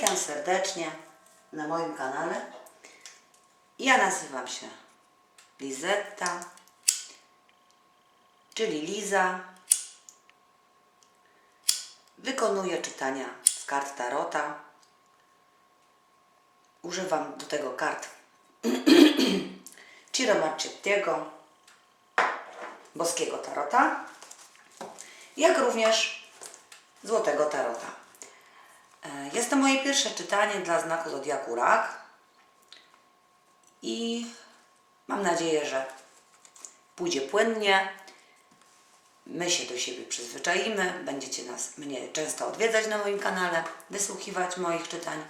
Witam serdecznie na moim kanale. Ja nazywam się Lizetta, czyli Liza. Wykonuję czytania z kart Tarota. Używam do tego kart Ciro Marchettiego, boskiego Tarota, jak również złotego Tarota. E, Jest to moje pierwsze czytanie dla znaku Zodiaku Rak i mam nadzieję, że pójdzie płynnie. My się do siebie przyzwyczaimy, będziecie nas, mnie często odwiedzać na moim kanale, wysłuchiwać moich czytań.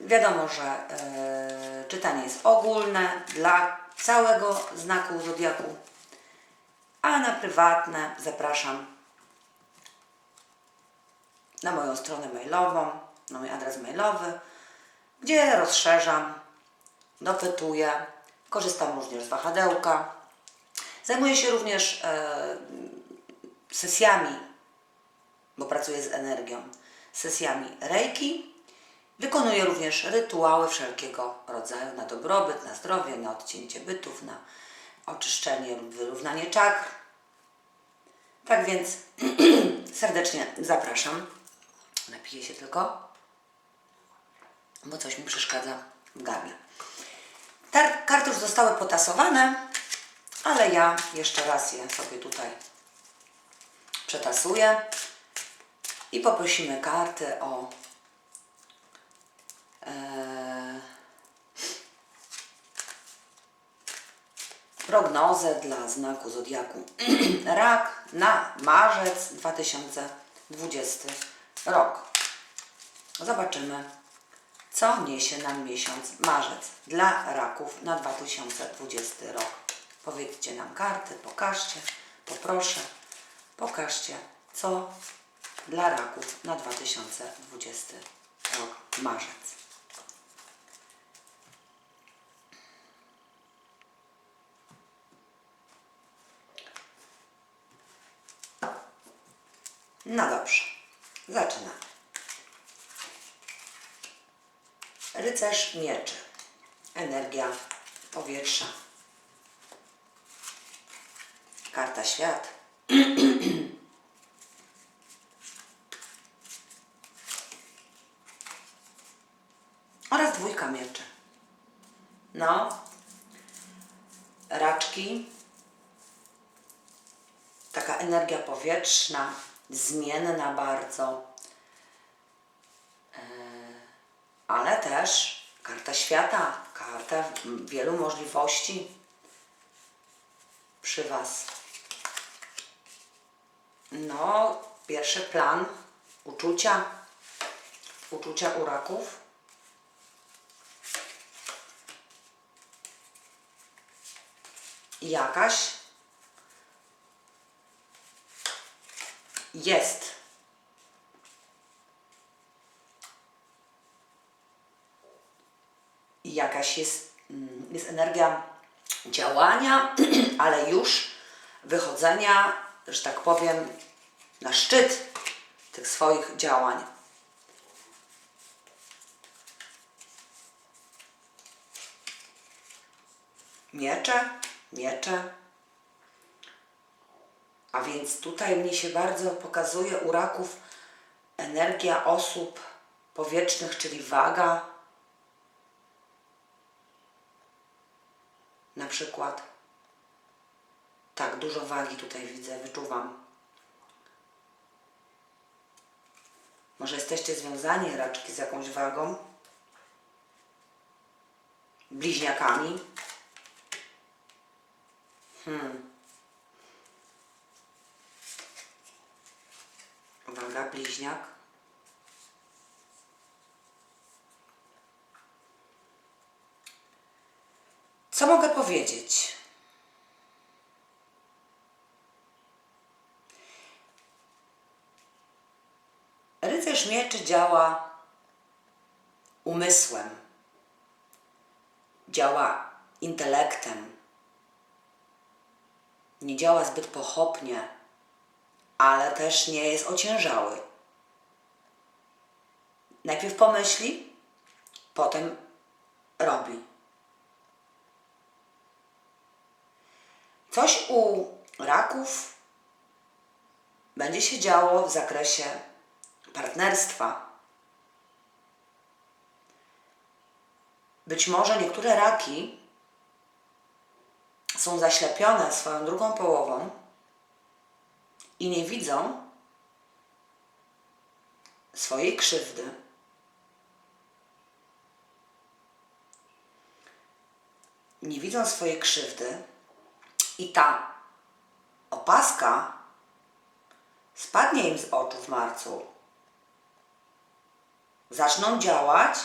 Wiadomo, że e, czytanie jest ogólne dla całego znaku Zodiaku, a na prywatne zapraszam na moją stronę mailową, na mój adres mailowy, gdzie rozszerzam, dopytuję, korzystam również z wahadełka. Zajmuję się również e, sesjami, bo pracuję z energią, sesjami reiki. Wykonuję również rytuały wszelkiego rodzaju na dobrobyt, na zdrowie, na odcięcie bytów, na oczyszczenie lub wyrównanie czakr. Tak więc serdecznie zapraszam. Napiję się tylko, bo coś mi przeszkadza w gardle. Karty już zostały potasowane, ale ja jeszcze raz je sobie tutaj przetasuję i poprosimy karty o e, prognozę dla znaku Zodiaku Rak na marzec 2020 rok. Zobaczymy, co niesie nam miesiąc marzec dla raków na 2020 rok. Powiedzcie nam karty, pokażcie, poproszę, pokażcie, co dla raków na 2020 rok marzec. No dobrze, zaczynamy. Rycerz mieczy. Energia powietrza. Karta świat. Oraz dwójka mieczy. No. Raczki. Taka energia powietrzna, zmienna bardzo. ale też karta świata, karta wielu możliwości przy Was. No, pierwszy plan uczucia, uczucia u raków. Jakaś jest jakaś jest, mm, jest energia działania, ale już wychodzenia, że tak powiem, na szczyt tych swoich działań. Miecze, miecze. A więc tutaj mnie się bardzo pokazuje u raków energia osób powietrznych, czyli waga, Na przykład. Tak, dużo wagi tutaj widzę, wyczuwam. Może jesteście związani raczki z jakąś wagą? Bliźniakami? Hmm. Waga, bliźniak. Co mogę powiedzieć? Rycerz mieczy działa umysłem, działa intelektem, nie działa zbyt pochopnie, ale też nie jest ociężały. najpierw pomyśli, potem robi. Coś u raków będzie się działo w zakresie partnerstwa. Być może niektóre raki są zaślepione swoją drugą połową i nie widzą swojej krzywdy. Nie widzą swojej krzywdy i ta opaska spadnie im z oczu w marcu. Zaczną działać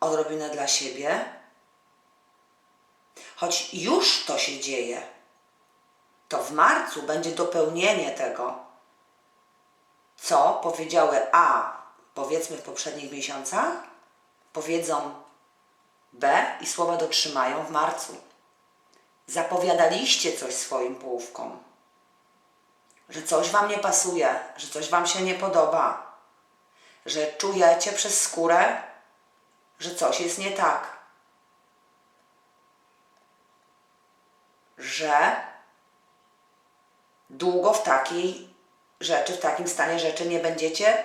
odrobinę dla siebie, choć już to się dzieje, to w marcu będzie dopełnienie tego, co powiedziały A, powiedzmy w poprzednich miesiącach, powiedzą B i słowa dotrzymają w marcu. Zapowiadaliście coś swoim połówkom, że coś Wam nie pasuje, że coś Wam się nie podoba, że czujecie przez skórę, że coś jest nie tak, że długo w takiej rzeczy, w takim stanie rzeczy nie będziecie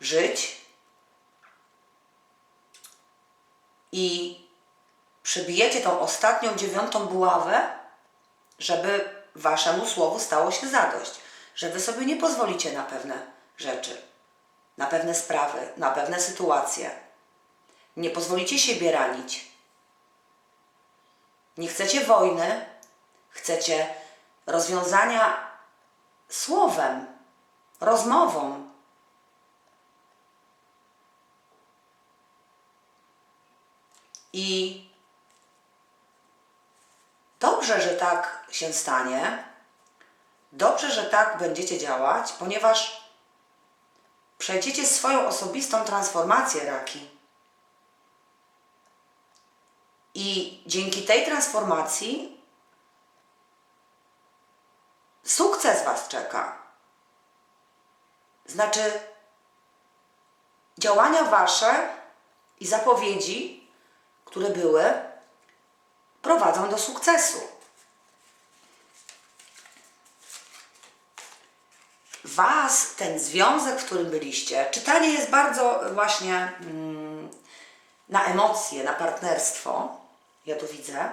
żyć i przybijecie tą ostatnią dziewiątą buławę, żeby waszemu słowu stało się zadość, że wy sobie nie pozwolicie na pewne rzeczy, na pewne sprawy, na pewne sytuacje. Nie pozwolicie siebie ranić. Nie chcecie wojny, chcecie rozwiązania słowem, rozmową. I dobrze, że tak się stanie. Dobrze, że tak będziecie działać, ponieważ przejdziecie swoją osobistą transformację raki. I dzięki tej transformacji sukces Was czeka. Znaczy, działania Wasze i zapowiedzi, które były, prowadzą do sukcesu. Was, ten związek, w którym byliście, czytanie jest bardzo właśnie mm, na emocje, na partnerstwo. Ja tu widzę.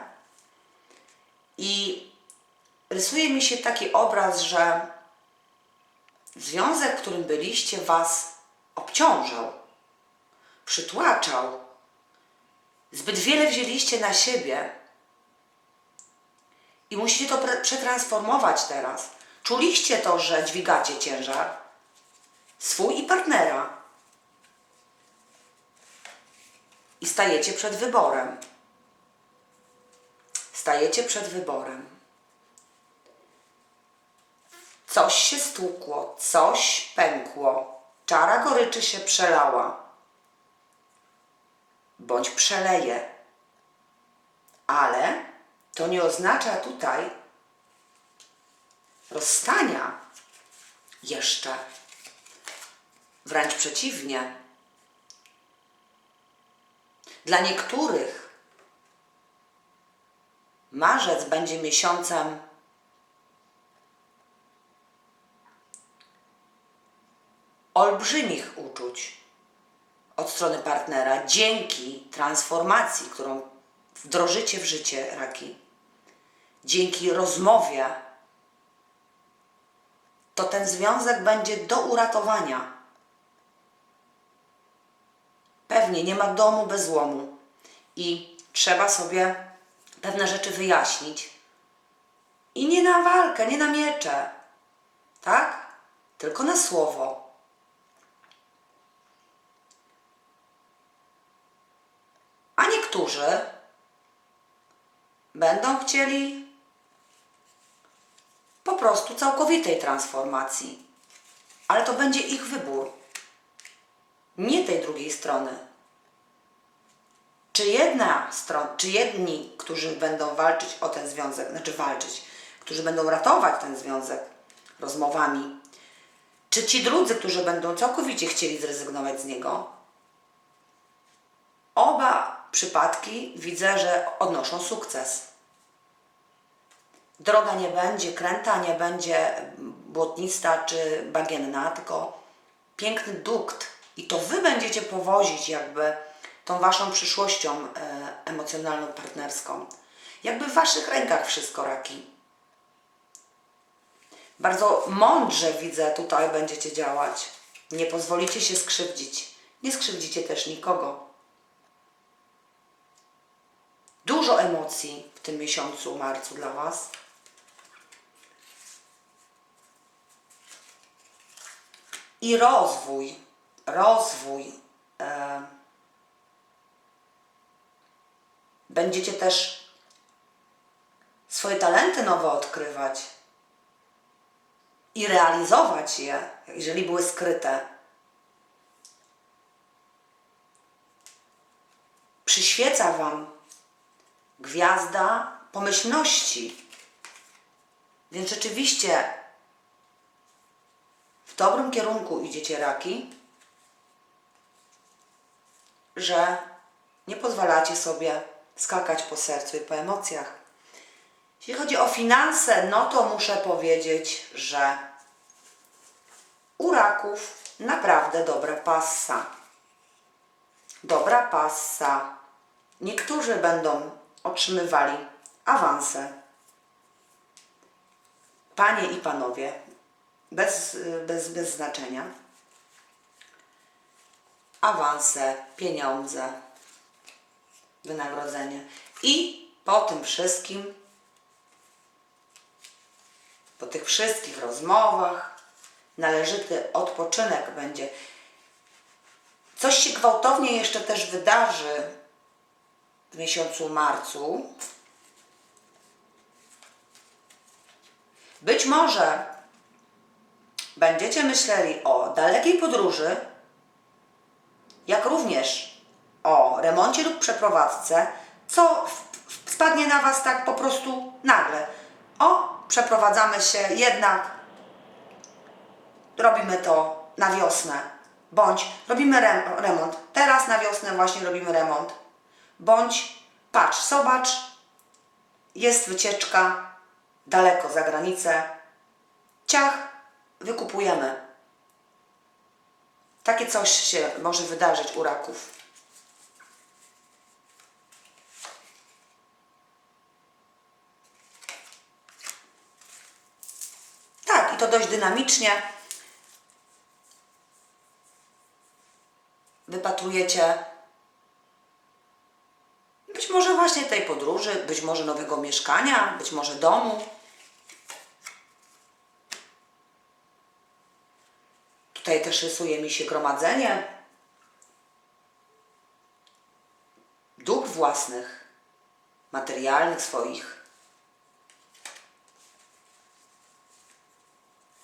I rysuje mi się taki obraz, że związek, w którym byliście, was obciążał, przytłaczał. Zbyt wiele wzięliście na siebie i musicie to przetransformować teraz. Czuliście to, że dźwigacie ciężar swój i partnera i stajecie przed wyborem. Stajecie przed wyborem. Coś się stłukło, coś pękło, czara goryczy się przelała, bądź przeleje. Ale to nie oznacza tutaj rozstania jeszcze. Wręcz przeciwnie. Dla niektórych marzec będzie miesiącem olbrzymich uczuć od strony partnera dzięki transformacji, którą wdrożycie w życie raki, dzięki rozmowie, to ten związek będzie do uratowania. Pewnie nie ma domu bez złomu i trzeba sobie pewne rzeczy wyjaśnić. I nie na walkę, nie na miecze, tak? Tylko na słowo. A niektórzy będą chcieli po prostu całkowitej transformacji. Ale to będzie ich wybór. Nie tej drugiej strony. Czy jedna strona, czy jedni, którzy będą walczyć o ten związek, znaczy walczyć, którzy będą ratować ten związek rozmowami, Czy ci drudzy, którzy będą całkowicie chcieli zrezygnować z niego, przypadki widzę, że odnoszą sukces. Droga nie będzie kręta, nie będzie błotnista czy bagienna, tylko piękny dukt. I to wy będziecie powozić jakby tą waszą przyszłością e, emocjonalną, partnerską. Jakby w waszych rękach wszystko, raki. Bardzo mądrze widzę tutaj będziecie działać. Nie pozwolicie się skrzywdzić. Nie skrzywdzicie też nikogo. Dużo emocji w tym miesiącu, marcu dla Was. I rozwój, rozwój. E, będziecie też swoje talenty nowe odkrywać i realizować je, jeżeli były skryte. Przyświeca Wam gwiazda pomyślności. Więc rzeczywiście w dobrym kierunku idziecie raki, że nie pozwalacie sobie skakać po sercu i po emocjach. Jeśli chodzi o finanse, no to muszę powiedzieć, że u raków naprawdę dobra passa. Dobra passa. Niektórzy będą otrzymywali awanse. Panie i panowie, bez, bez, bez znaczenia. Awanse, pieniądze, wynagrodzenie. I po tym wszystkim, po tych wszystkich rozmowach, należyty odpoczynek będzie. Coś się gwałtownie jeszcze też wydarzy w miesiącu marcu. Być może będziecie myśleli o dalekiej podróży, jak również o remoncie lub przeprowadzce, co spadnie na Was tak po prostu nagle. O, przeprowadzamy się jednak, robimy to na wiosnę, bądź robimy rem- remont. Teraz na wiosnę właśnie robimy remont. Bądź patrz, zobacz, jest wycieczka daleko za granicę. Ciach, wykupujemy. Takie coś się może wydarzyć u raków. Tak, i to dość dynamicznie. Wypatrujecie być może właśnie tej podróży, być może nowego mieszkania, być może domu. Tutaj też rysuje mi się gromadzenie dóbr własnych, materialnych swoich.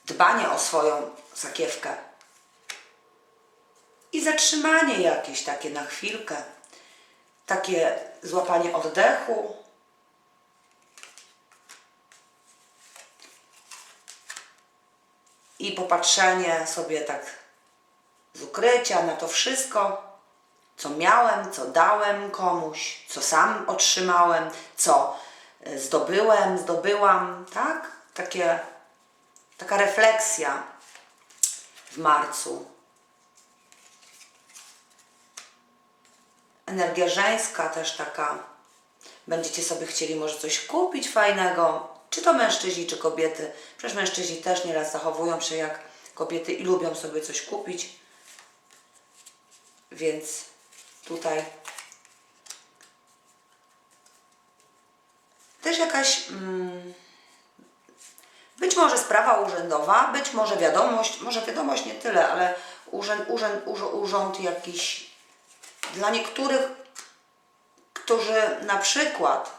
Dbanie o swoją sakiewkę. I zatrzymanie jakieś takie na chwilkę. Takie złapanie oddechu. I popatrzenie sobie tak z ukrycia na to wszystko, co miałem, co dałem komuś, co sam otrzymałem, co e, zdobyłem, zdobyłam, tak? Takie, taka refleksja w marcu. Energia żeńska też taka. Będziecie sobie chcieli może coś kupić fajnego, czy to mężczyźni, czy kobiety. Przecież mężczyźni też nieraz zachowują się jak kobiety i lubią sobie coś kupić. Więc tutaj też jakaś mm, być może sprawa urzędowa, być może wiadomość, może wiadomość nie tyle, ale urząd, urząd, urząd, jakiś dla niektórych, którzy na przykład,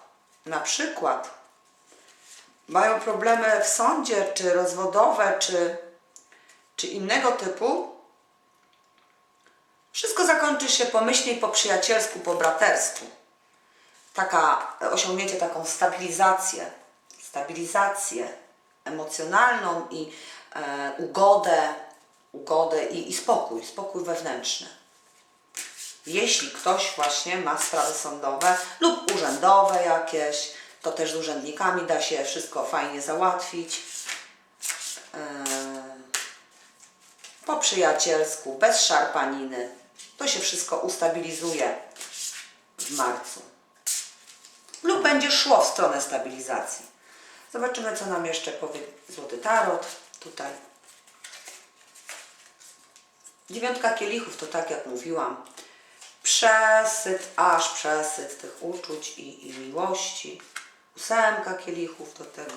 na przykład mają problemy w sądzie, czy rozwodowe, czy, czy innego typu, wszystko zakończy się pomyślnie, po przyjacielsku, po bratersku. Taka, osiągnięcie taką stabilizację, stabilizację emocjonalną i e, ugodę, ugodę i, i spokój, spokój wewnętrzny. Jeśli ktoś właśnie ma sprawy sądowe lub urzędowe jakieś, to też z urzędnikami da się wszystko fajnie załatwić. Yy, po przyjacielsku, bez szarpaniny. To się wszystko ustabilizuje w marcu. Lub będzie szło w stronę stabilizacji. Zobaczymy, co nam jeszcze powie Złoty Tarot tutaj. Dziewiątka kielichów to tak jak mówiłam. Przesyt, aż przesyt tych uczuć i, i miłości. Ósemka kielichów do tego.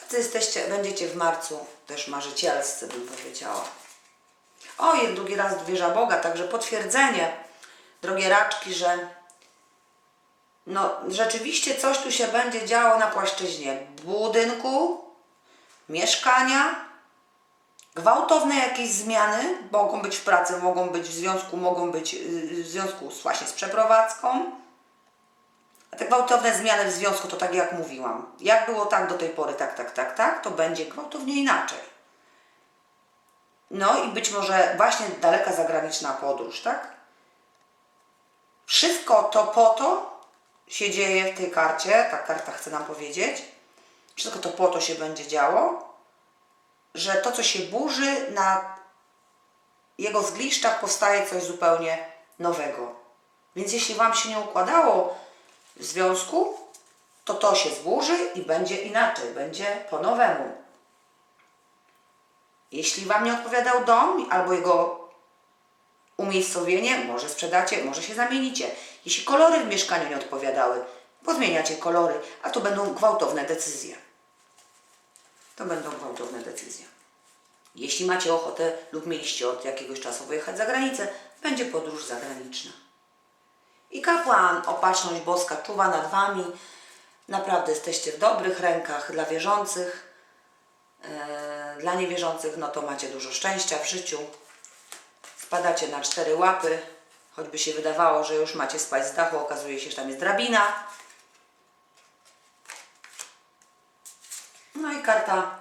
Tacy jesteście, będziecie w marcu też marzycielscy, bym powiedziała. Ojej, drugi raz wieża Boga, także potwierdzenie, drogie raczki, że no rzeczywiście coś tu się będzie działo na płaszczyźnie budynku, mieszkania, gwałtowne jakieś zmiany mogą być w pracy, mogą być w związku, mogą być yy, w związku z, właśnie z przeprowadzką. A te gwałtowne zmiany w związku to tak jak mówiłam. Jak było tak do tej pory, tak, tak, tak, tak, to będzie gwałtownie inaczej. No i być może właśnie daleka zagraniczna podróż, tak? Wszystko to po to się dzieje w tej karcie, ta karta chce nam powiedzieć, wszystko to po to się będzie działo, że to, co się burzy, na jego zgliszczach powstaje coś zupełnie nowego. Więc jeśli Wam się nie układało w związku, to to się zburzy i będzie inaczej, będzie po nowemu. Jeśli Wam nie odpowiadał dom albo jego umiejscowienie, może sprzedacie, może się zamienicie. Jeśli kolory w mieszkaniu nie odpowiadały, pozmieniacie kolory, a to będą gwałtowne decyzje. To będą gwałtowne decyzje. Jeśli macie ochotę lub mieliście od jakiegoś czasu wyjechać za granicę, będzie podróż zagraniczna. I kapłan, opatrzność boska czuwa nad Wami. Naprawdę jesteście w dobrych rękach dla wierzących. Eee, Dla niewierzących, no to macie dużo szczęścia w życiu. Spadacie na cztery łapy, choćby się wydawało, że już macie spać z dachu, okazuje się, że tam jest drabina. No i karta.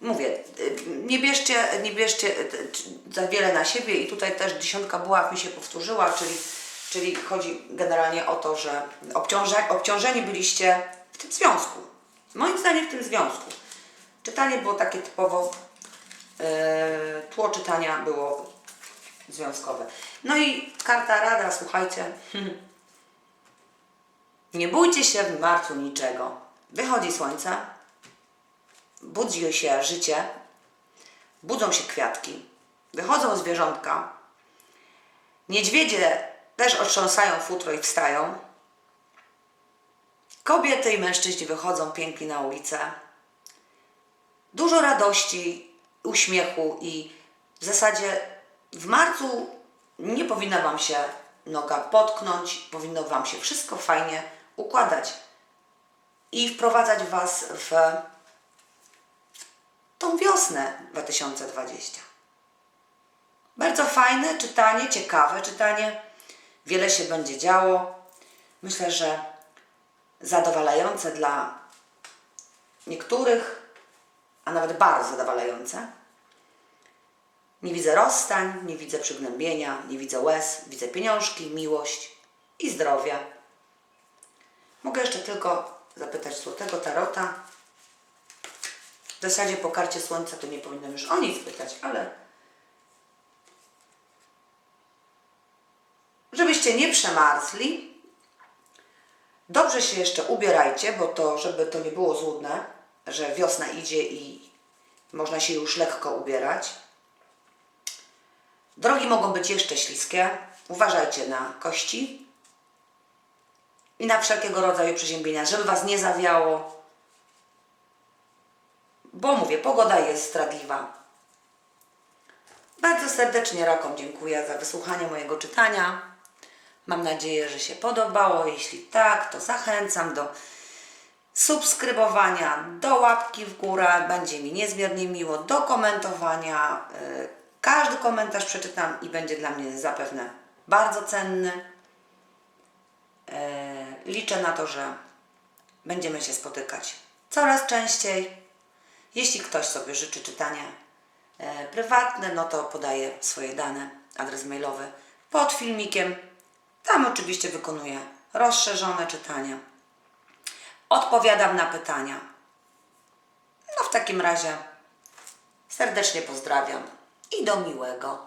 Mówię, nie bierzcie, nie bierzcie y, za wiele na siebie i tutaj też dziesiątka buław mi się powtórzyła, czyli, czyli chodzi generalnie o to, że obciąże, obciążeni byliście w tym związku. Moim zdaniem w tym związku. Czytanie było takie typowo, e, tło czytania było związkowe. No i karta rada, słuchajcie. Nie bójcie się w marcu niczego. Wychodzi słońce, budzi się życie, budzą się kwiatki, wychodzą zwierzątka, niedźwiedzie też otrząsają futro i wstają. Kobiety i mężczyźni wychodzą piękni na ulicę. Dużo radości, uśmiechu i w zasadzie w marcu nie powinna Wam się noga potknąć, powinno Wam się wszystko fajnie układać i wprowadzać Was w tą wiosnę 2020. Bardzo fajne czytanie, ciekawe czytanie. Wiele się będzie działo. Myślę, że zadowalające dla niektórych, a nawet bardzo zadowalające. Nie widzę rozstań, nie widzę przygnębienia, nie widzę łez, widzę pieniążki, miłość i zdrowie. Mogę jeszcze tylko zapytać Złotego Tarota. W zasadzie po karcie Słońca to nie powinnam już o nic pytać, ale żebyście nie przemarzli, dobrze się jeszcze ubierajcie, bo to, żeby to nie było złudne, że wiosna idzie i można się już lekko ubierać. Drogi mogą być jeszcze śliskie. Uważajcie na kości i na wszelkiego rodzaju przeziębienia, żeby Was nie zawiało. Bo mówię, pogoda jest zdradliwa. Bardzo serdecznie Rakom dziękuję za wysłuchanie mojego czytania. Mam nadzieję, że się podobało. Jeśli tak, to zachęcam do subskrybowania, do łapki w górę. Będzie mi niezmiernie miło, do komentowania. Yy, Każdy komentarz przeczytam i będzie dla mnie zapewne bardzo cenny. Yy, Liczę na to, że będziemy się spotykać coraz częściej. Jeśli ktoś sobie życzy czytania e, prywatne, no to podaję swoje dane, adres mailowy pod filmikiem. Tam oczywiście wykonuję rozszerzone czytanie. Odpowiadam na pytania. No w takim razie serdecznie pozdrawiam i do miłego.